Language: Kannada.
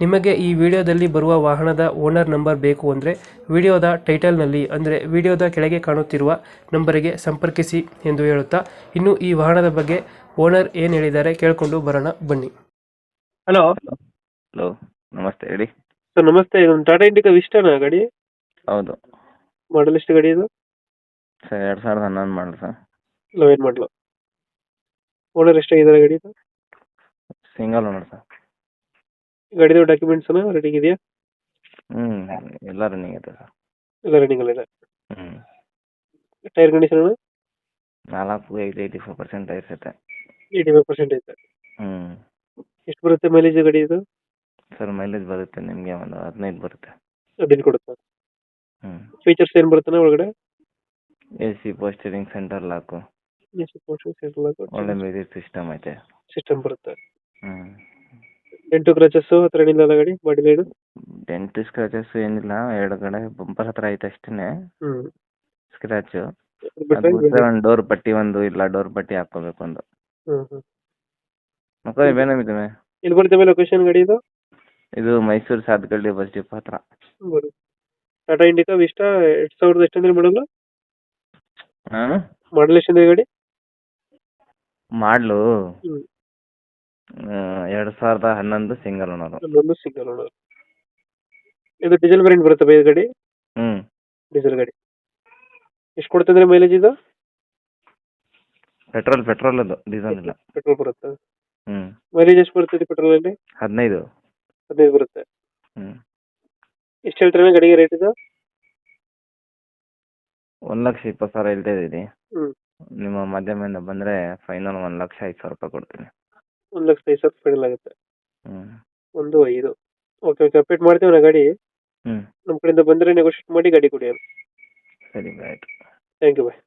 ನಿಮಗೆ ಈ ವಿಡಿಯೋದಲ್ಲಿ ಬರುವ ವಾಹನದ ಓನರ್ ನಂಬರ್ ಬೇಕು ಅಂದರೆ ವಿಡಿಯೋದ ಟೈಟಲ್ನಲ್ಲಿ ಅಂದರೆ ವಿಡಿಯೋದ ಕೆಳಗೆ ಕಾಣುತ್ತಿರುವ ನಂಬರಿಗೆ ಸಂಪರ್ಕಿಸಿ ಎಂದು ಹೇಳುತ್ತಾ ಇನ್ನು ಈ ವಾಹನದ ಬಗ್ಗೆ ಓನರ್ ಏನು ಹೇಳಿದ್ದಾರೆ ಕೇಳಿಕೊಂಡು ಬರೋಣ ಬನ್ನಿ. ಹಲೋ. ಹಲೋ ನಮಸ್ತೆ ಹೇಳಿ. ಸರ್ ನಮಸ್ತೆ ಇದೊಂದು ಟಾಟಾ ಇಂಡಿಕಾ ವಿಸ್ಟಾನ ಗಾಡಿ? ಹೌದು. ಮಾಡಲ್ ಎಷ್ಟು ಗಾಡಿ ಇದು? ಸರ್ ಎರಡು ಸಾವಿರದ ಹನ್ನೊಂದು ಮಾಡಲ್ ಸರ್. ಏನು ಮಾಡಲು? ಓನರ್ ಎಷ್ಟಾಗಿದ್ದಾರೆ ಗಾಡಿ ಇದು? Single owner sir. ಗಾಡಿದು ಡಾಕ್ಯುಮೆಂಟ್ಸ್ ರೆಡಿಂಗ್ ಇದೆಯಾ? ಹ್ಞೂ ಎಲ್ಲ ರನ್ನಿಂಗ್ ಇದೆ ಸರ್. ಎಲ್ಲ ರನ್ನಿಂಗ್ ಅಲ್ಲಿದೆ ಹ್ಞೂ ಟೈರ್ ಕಂಡೀಷನ್ ನಾಲ್ಕು ಐದು ಏಯ್ಟಿ ಫೋರ್ ಪರ್ಸೆಂಟ್ ಐತೆ. ಏಯ್ಟಿ ಫೈವ್ ಪರ್ಸೆಂಟ್ ಐತೆ. ಹ್ಞೂ ಎಷ್ಟು ಬರುತ್ತೆ ಮೈಲೇಜ್ ಗಾಡಿ ಇದು? ಸರ್ ಮೈಲೇಜ್ ಬರುತ್ತೆ ನಿಮಗೆ ಒಂದು ಹದಿನೈದು ಬರುತ್ತೆ. ಹದಿನೈದು ಕೊಡುತ್ತೆ? ಹ್ಞೂ ಫೀಚರ್ಸ್ ಏನ್ ಬರುತ್ತೆ ಒಳಗಡೆ? ಎ ಸಿ ಪೋಸ್ಟರಿಂಗ್ ಸೆಂಟರ್ ಲಾಕು ಒಳ್ಳೆ ಮ್ಯೂಸಿಕ್ ಸಿಸ್ಟಮ್ ಐತೆ. ಸಿಸ್ಟಮ್ ಬರುತ್ತೆ. ಹ್ಞೂ ಎಂಟು ಕ್ರಚಸ್ ಹತ್ರ ಏನಿಲ್ಲ ಗಾಡಿ ಬಾಡಿ ಲೈನು ಡೆಂಟ್ ಸ್ಕ್ರಾಚಸ್ ಏನಿಲ್ಲ ಎರಡು ಕಡೆ ಬಂಪರ್ ಹತ್ರ ಐತೆ ಅಷ್ಟೇ ಹ್ಮ್ ಸ್ಕ್ರ್ಯಾಚು ಅದು ಬಿಟ್ರೆ ಬಿಟ್ಟರೆ ಒಂದು ಡೋರ್ ಪಟ್ಟಿ ಒಂದು ಇಲ್ಲ ಡೋರ್ ಪಟ್ಟಿ ಹಾಕ್ಕೋಬೇಕು ಒಂದು ಹ್ಮ್ ಹ್ಮ್ ಮಕ್ಕಳು ಬೇನಮಿದ್ದಾವೆ ಇಲ್ಲಿ ಬರ್ತೇವೆ ಲೊಕೇಶನ್ ಗಾಡಿ ಇದು ಇದು ಮೈಸೂರು ಸಾತ್ಗಳ್ಳಿ ಬಸ್ ಡಿಪೋ ಹತ್ರ ಟಾಟಾ ಇಂಡಿಕಾ ವಿಸ್ಟಾ ಎರಡ್ ಸಾವಿರದ ಎಷ್ಟಂದ್ರೆ ಮಾಡಲ್ಲ ಹಾಂ ಮಾಡಲ್ ಎಷ್ಟಂದ್ರೆ ಗಾಡಿ ಮಾಡ್ಲು ಹ್ಮ್. ಎರಡು ಸಾವಿರದ ಹನ್ನೊಂದು ಸಿಂಗಲ್ ಅನ್ನೋದು ಅಲ್ಲೊಂದು ಸಿಂಗಲ್ ಓನರ್. ಇದು ಡೀಸೆಲ್ ವೇರಿಯಂಟ್ ಬರುತ್ತೆ ಬೈ ಗಾಡಿ? ಹ್ಞೂ ಡೀಸೆಲ್ ಗಾಡಿ. ಎಷ್ಟು ಕೊಡ್ತಂದ್ರೆ ಮೈಲೇಜ್ ಇದು? ಪೆಟ್ರೋಲ್ ಪೆಟ್ರೋಲ್ ಅದು ಡೀಸೆಲ್ ಇಲ್ಲ. ಪೆಟ್ರೋಲ್ ಬರುತ್ತೆ? ಹ್ಞೂ ಮೈಲೇಜ್ ಎಷ್ಟು ಬರ್ತದೆ ಪೆಟ್ರೋಲ್ ಅಲ್ಲಿ? ಹದಿನೈದು. ಹದಿನೈದು ಬರುತ್ತೆ. ಹ್ಮ್. ಎಷ್ಟು ಹೇಳ್ತಾರೆ ಗಾಡಿಗೆ ರೇಟ್ ಇದು? ಒಂದು ಲಕ್ಷ ಇಪ್ಪತ್ತು ಸಾವಿರ ಹೇಳ್ತಾ ಇದ್ದೀನಿ ಹ್ಮ್. ನಿಮ್ಮ ಮಾಧ್ಯಮದಿಂದ ಬಂದರೆ ಫೈನಲ್ ಒಂದು ಲಕ್ಷ ಐದು ಸಾವಿರ ರೂಪಾಯಿ ಕೊಡ್ತೀನಿ. ಒಂದು ಲಕ್ಷ ಐದು ಸಾವಿರ ಫೈನಲ್ ಆಗುತ್ತೆ. ಹ್ಞೂ ಒಂದು ಐದು. ಓಕೆ ಓಕೆ ಅಪ್ಡೇಟ್ ಮಾಡ್ತೀವಿ ನಾ ಗಾಡಿ. ಹ್ಮ್. ನಮ್ಮ ಕಡೆಯಿಂದ ಬಂದರೆ ನೆಗೋಷಿಯೇಟ್ ಮಾಡಿ ಗಾಡಿ ಕೊಡಿ ಸರಿ ಬಾಯ್ ಥ್ಯಾಂಕ್ ಯು ಬಾಯ್